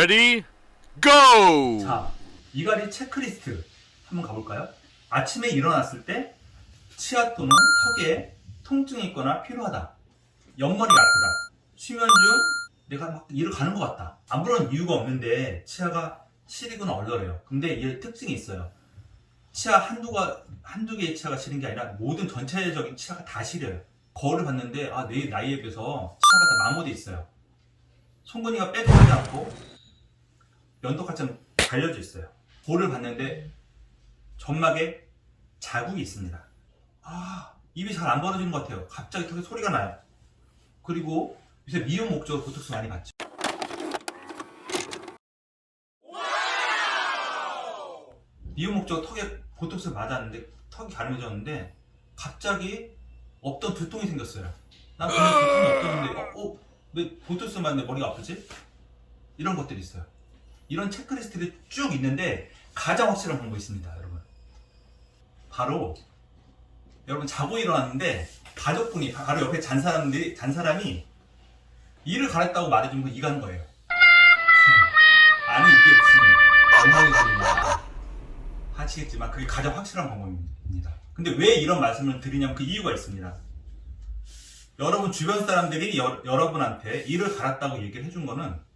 Ready? 자, 이갈이 체크리스트 한번 가볼까요? 아침에 일어났을 때 치아 또는 턱에 통증이 있거나 피로하다. 옆머리가 아프다. 수면 중 내가 막 일을 가는 것 같다. 아무런 이유가 없는데 치아가 시리거나 얼얼해요. 근데 이 특징이 있어요. 치아 한두가, 한두 개의 치아가 시린 게 아니라 모든 전체적인 치아가 다 시려요. 거울을 봤는데 아, 내 나이에 비해서 치아가 다 마모돼 있어요. 송근이가 빼돌리지 않고 면도칼처럼 갈려져 있어요. 볼을 봤는데 점막에 자국이 있습니다. 아, 입이 잘 안 벌어지는 것 같아요. 갑자기 턱에 소리가 나요. 그리고 요새 미용 목적으로 보톡스 많이 받죠. 미용 목적으로 턱에 보톡스 맞았는데 턱이 가려졌는데 갑자기 없던 두통이 생겼어요. 난 그냥 두통이 없었는데 어, 어, 왜 보톡스 맞는데 머리가 아프지? 이런 것들이 있어요. 이런 체크리스트들이 쭉 있는데 가장 확실한 방법이 있습니다, 여러분. 바로 여러분 자고 일어났는데 가족분이 바로 옆에 잔 사람들이 잔 사람이 이를 갈았다고 말해준 건 이간 거예요. 아니 이게 무슨 엉망이 소리냐 하시겠지만 그게 가장 확실한 방법입니다. 근데 왜 이런 말씀을 드리냐면 그 이유가 있습니다. 여러분 주변 사람들이 여, 여러분한테 이를 갈았다고 얘기를 해준 거는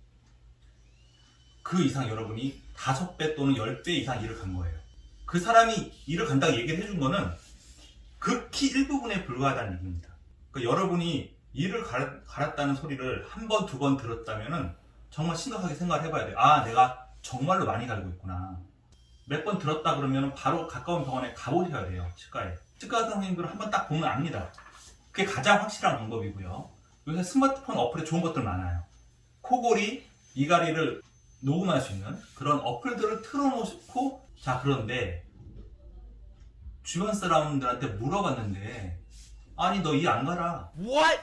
그 이상 여러분이 다섯 배 또는 열배 이상 일을 간 거예요. 그 사람이 일을 간다고 얘기를 해준 거는 극히 일부분에 불과하다는 얘기입니다. 그러니까 여러분이 일을 갈았, 갈았다는 소리를 한 번, 두 번 들었다면은 정말 심각하게 생각을 해봐야 돼요. 아, 내가 정말로 많이 갈고 있구나. 몇 번 들었다 그러면 바로 가까운 병원에 가보셔야 돼요. 치과에. 치과 선생님들은 한번 딱 보면 압니다. 그게 가장 확실한 방법이고요. 요새 스마트폰 어플에 좋은 것들 많아요. 코골이, 이갈이를 녹음할 수 있는 그런 어플들을 틀어놓고 자 그런데 주변 사람들한테 물어봤는데 아니 너이안 가라 What?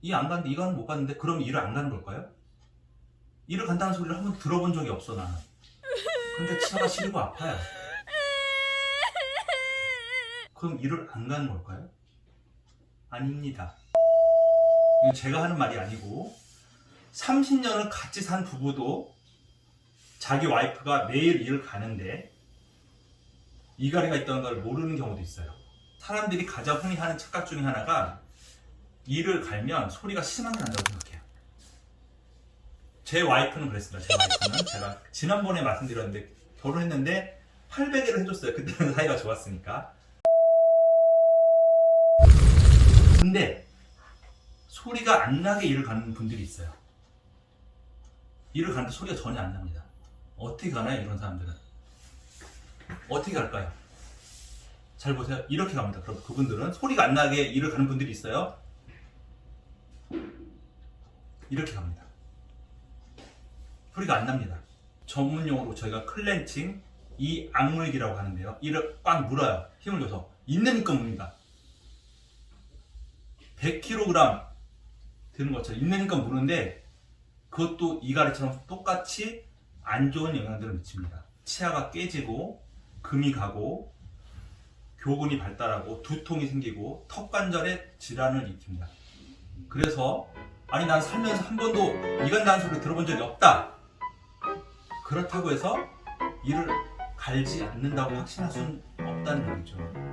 이안 가는데 이거는 못 갔는데 그럼 일을 안 가는 걸까요? 일을 간다는 소리를 한 번 들어본 적이 없어 나는 근데 치아가 시리고 아파요 그럼 일을 안 가는 걸까요? 아닙니다 제가 하는 말이 아니고 30년을 같이 산 부부도 자기 와이프가 매일 일을 가는데 이가리가 있다는 걸 모르는 경우도 있어요. 사람들이 가장 흔히 하는 착각 중에 하나가 일을 갈면 소리가 심하게 난다고 생각해요. 제 와이프는 그랬습니다. 제 와이프는 제가 지난번에 말씀드렸는데 결혼했는데 800일을 해줬어요. 그때는 사이가 좋았으니까. 근데 소리가 안 나게 일을 가는 분들이 있어요. 일을 가는데 소리가 전혀 안 납니다. 어떻게 가나요, 이런 사람들은? 어떻게 갈까요? 잘 보세요. 이렇게 갑니다. 그럼 그분들은 소리가 안 나게 일을 가는 분들이 있어요. 이렇게 갑니다. 소리가 안 납니다. 전문 용어로 저희가 클렌칭, 이 악물기라고 하는데요. 이를 꽉 물어요. 힘을 줘서. 있는 힘껏 뭅니다. 100kg 드는 것처럼 있는 힘껏 무는데 그것도 이가리처럼 똑같이 안 좋은 영향들을 미칩니다. 치아가 깨지고 금이 가고 교근이 발달하고 두통이 생기고 턱관절에 질환을 일으킵니다. 그래서 아니 난 살면서 한 번도 이간다는 소리를 들어본 적이 없다. 그렇다고 해서 이를 갈지 않는다고 확신할 수는 없다는 얘기죠.